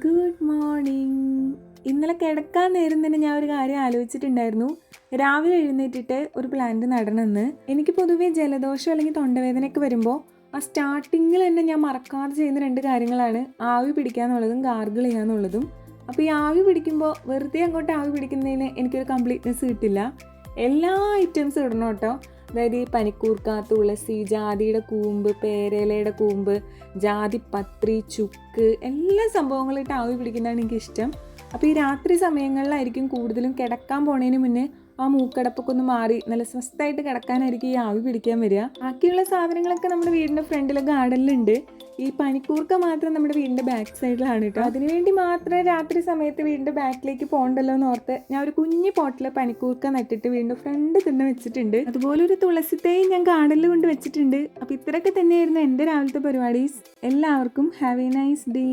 Good morning. ഇന്നലെ കിടക്കാൻ നേരം തന്നെ ഞാൻ ഒരു കാര്യം ആലോചിച്ചിട്ടുണ്ടായിരുന്നു. രാവിലെ എഴുന്നേറ്റിട്ട് ഒരു പ്ലാന്റ് നടണമെന്ന് എനിക്ക് പൊതുവേ ജലദോഷം അല്ലെങ്കിൽ തൊണ്ടവേദനയൊക്കെ വരുമ്പോൾ ആ സ്റ്റാർട്ടിങ്ങിൽ തന്നെ ഞാൻ മറക്കാതെ ചെയ്യുന്ന രണ്ട് കാര്യങ്ങളാണ്. ആവി പിടിക്കുക എന്നുള്ളതും ഗാർഗിൾ ചെയ്യുക എന്നുള്ളതും. അപ്പോൾ ഈ ആവി പിടിക്കുമ്പോൾ വെറുതെ അങ്ങോട്ട് ആവി പിടിക്കുന്നതിന് എനിക്കൊരു കംപ്ലീറ്റ്നെസ് കിട്ടില്ല. എല്ലാ ഐറ്റംസും ഇടണം കേട്ടോ അതായത് ഈ പനിക്കൂർക്ക തുളസി ജാതിയുടെ കൂമ്പ് പേരേലയുടെ കൂമ്പ് ജാതി പത്രി ചുക്ക് എല്ലാ സംഭവങ്ങളിട്ട് ആവി പിടിക്കുന്നതാണ് എനിക്കിഷ്ടം. അപ്പോൾ ഈ രാത്രി സമയങ്ങളിലായിരിക്കും കൂടുതലും കിടക്കാൻ പോണതിന് മുന്നേ ആ മൂക്കടപ്പൊക്കെ ഒന്ന് മാറി നല്ല സ്വസ്ഥമായിട്ട് കിടക്കാനായിരിക്കും ഈ ആവി പിടിക്കാൻ വരിക. ബാക്കിയുള്ള സാധനങ്ങളൊക്കെ നമ്മുടെ വീടിന്റെ ഫ്രണ്ടിലെ ഗാർഡനിലുണ്ട് ഈ പനിക്കൂർക്ക മാത്രം നമ്മുടെ വീടിന്റെ ബാക്ക് സൈഡിലാണ് കേട്ടോ അതിനുവേണ്ടി മാത്രമേ രാത്രി സമയത്ത് വീടിന്റെ ബാക്കിലേക്ക് പോകണ്ടല്ലോ എന്ന് ഓർത്ത് ഞാൻ ഒരു കുഞ്ഞു പോട്ടിൽ പനിക്കൂർക്ക നട്ടിട്ട് വീടിന്റെ ഫ്രണ്ട് തന്നെ വെച്ചിട്ടുണ്ട്. അതുപോലെ ഒരു തുളസിത്തേയും ഞാൻ ഗാർഡനിൽ കൊണ്ട് വെച്ചിട്ടുണ്ട്. അപ്പോൾ ഇത്രയൊക്കെ തന്നെയായിരുന്നു എന്റെ രാവിലത്തെ പരിപാടീസ്. എല്ലാവർക്കും ഹാവ് എ നൈസ് ഡേ